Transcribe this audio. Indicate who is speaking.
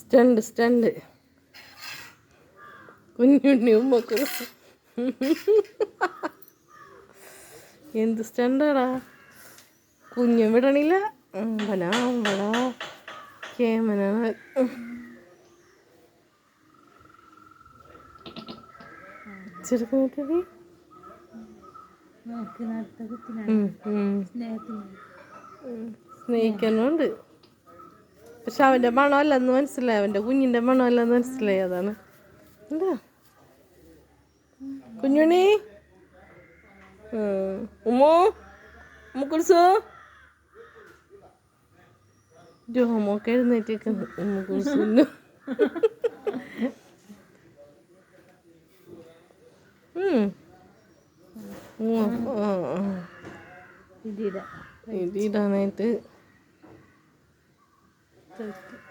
Speaker 1: Stunt stunt. Kunjunni ഉമ്മക്ക്. എന്ത് സ്റ്റണ്ടാടാ? കുഞ്ഞു വിടണില്ല. അമ്പലാ അമ്പലാ കേമനാണ് ചെറുക്കണി പക്ഷെ അവന്റെ മണമല്ലെന്ന് മനസ്സിലായി. അവന്റെ കുഞ്ഞിന്റെ മണമല്ലെന്ന് മനസ്സിലായി അതാണ്. എന്താ? കുഞ്ഞുണി. ഉമ്മോ? ഉമ്മ കുറിച്ചോ രോമൊക്കെ എഴുന്നേറ്റേക്കുന്നു ഉമ്മ കുറിച്ചു the,